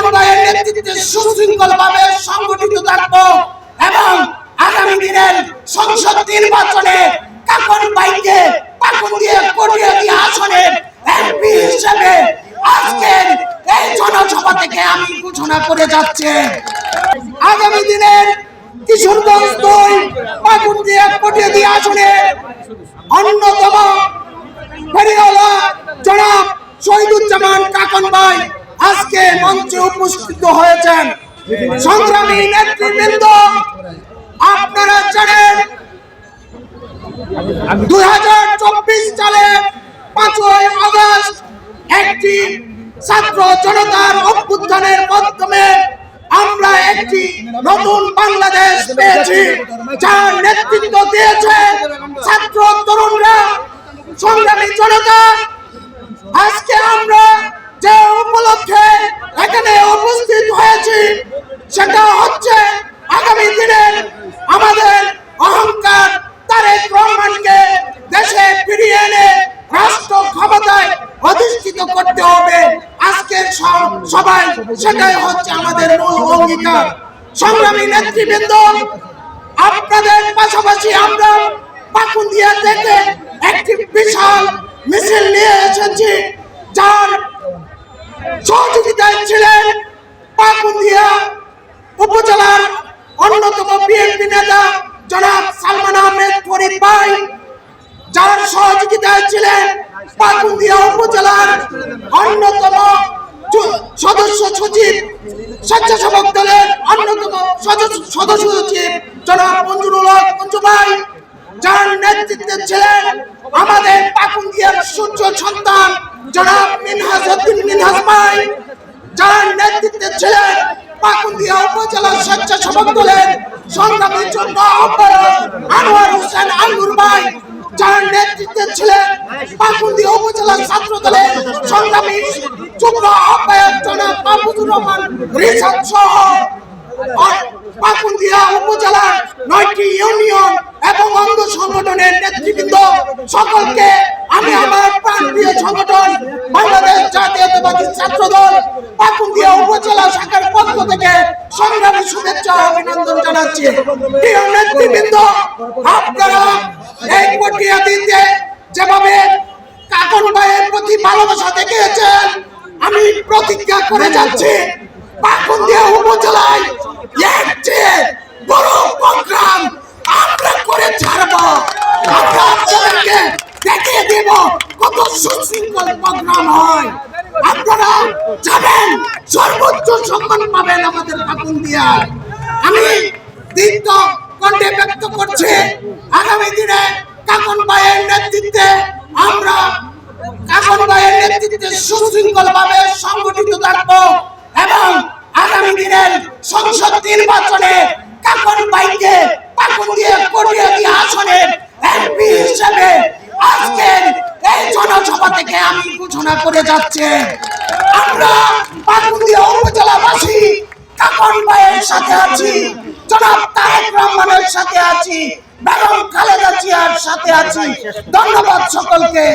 কাকন নেতৃত্বে সুশৃঙ্খল ভাবে সংগঠিত থাকব এবং আগামী দিনের সংসদ নির্বাচনে কাকন ভাইকে পাকুন দিয়ে কটিয়ে দিয়ে আসনের এমপি হিসেবে আজকের এই জনসভা থেকে আমি ঘোষণা করে যাচ্ছি। আগামী দিনের কিশোরগঞ্জ দুই পাকুন দিয়ে কটিয়ে দিয়ে আসনের অন্যতম ফেরিওয়ালা জনাব শহীদুজ্জামান কাকন ভাই আজকে মঞ্চে উপস্থিত হয়েছেন সংগ্রামী নেতৃবৃন্দ। আপনারা জানেন, দুই হাজার চব্বিশ সালে পাঁচই আগস্ট একটি ছাত্র জনতার অভ্যুত্থানের মাধ্যমে আমরা একটি নতুন বাংলাদেশ পেয়েছি, যার নেতৃত্ব দিয়েছে ছাত্র তরুণরা, সংগ্রামী জনতা। আজকে আমরা যে উপলক্ষে এখানে উপস্থিত হয়েছি, সেটা হচ্ছে আগামী দিনের আমাদের অহংকার তারেক রহমানকে দেশে ফিরিয়ে এনে রাষ্ট্র ক্ষমতায় অধিষ্ঠিত করতে হবে। আজকের সবাই সেটাই হচ্ছে আমাদের মূল অঙ্গীকার। সংগ্রামী নেতৃবৃন্দ, আপনাদের পাশাপাশি আমরা পাকুন্দিয়া থেকে একটি বিশাল মিছিল নিয়ে এসেছি। ছিলেন পাকুন্দিয়া উপজেলার অন্যতম বিএনপি নেতা জনাব সালমান আহমেদ ফরিদ ভাই, যার সহযোগিতায় ছিলেন পাকুন্দিয়া উপজেলার অন্যতম সদস্য সচিব, স্বেচ্ছাসেবক দলের অন্যতম সদস্য সচিব জনাব মঞ্জুরুল হক মঞ্জু ভাই, যার নেতৃত্বে ছিলেন আমাদের পাকুন্দিয়ার সূর্য সন্তান জনাব মিনহাজ উদ্দিন মিনহাজ ভাই। যার নেতৃত্বে ছিলেন, পাকুন্দিয়া উপজেলা স্বেচ্ছাসেবক দলের সংগ্রামের জন্য আহ্বায়ক আনোয়ার হোসেন আঙ্গুর ভাই, যার নেতৃত্বে ছিলেন পাকুন্দি উপজেলা ছাত্র দলের সংগ্রামী যুগ্ম আহ্বায়ক জনাব মাহমুদুর রহমান রিসাদ সহ পাকুন্দিয়া উপজেলার নয়টি ইউনিয়ন এবং অঙ্গ সংগঠনের নেতৃবৃন্দ সকলকে আমি আমার সংগঠন, বাংলাদেশ জাতীয়তাবাদী ছাত্র দল পাকুন্দিয়া উপজেলা শাখার পক্ষ থেকে সংগ্রামী শুভেচ্ছা অভিনন্দন জানাচ্ছি। প্রিয় নেতৃবৃন্দ, আপনারা এই প্রক্রিয়া যেভাবে কাকন ভাইয়ের প্রতি ভালোবাসা দেখিয়েছেন, আমি প্রতিজ্ঞা করে যাচ্ছি। পাকুন্দিয়া উপজেলায় এর চেয়ে বড় ছাড়ব। আপনাদেরকে দেখিয়ে দেব কত সুশৃঙ্খল প্রোগ্রাম হয়। আপনারা যাবেন, সর্বোচ্চ সম্মান পাবেন আমাদের পাকুন্দিয়ায় আমি দীপ্ত কণ্ঠে ব্যক্ত করছি, আগামী দিনে কাকন ভাইয়ের নেতৃত্বে আমরা কাকন ভাইয়ের নেতৃত্বে সুশৃঙ্খল ভাবে সংগঠিত থাকব এবং আগামী দিনের সংসদ নির্বাচনে কাকন ভাইকে পাকুন দিয়ে কটিয়ে দিয়ে আসনের এমপি হিসেবে আজকের এই জনসভা থেকে আমি ঘোষণা করে যাচ্ছি। আমরা পাকুন্দিয়া উপজেলাবাসী কাকন ভাইয়ের সাথে আছি, জনাব তারেক রহমানের সাথে আছি বেগম খালেদা জিয়ার সাথে আছি। ধন্যবাদ সকলকে।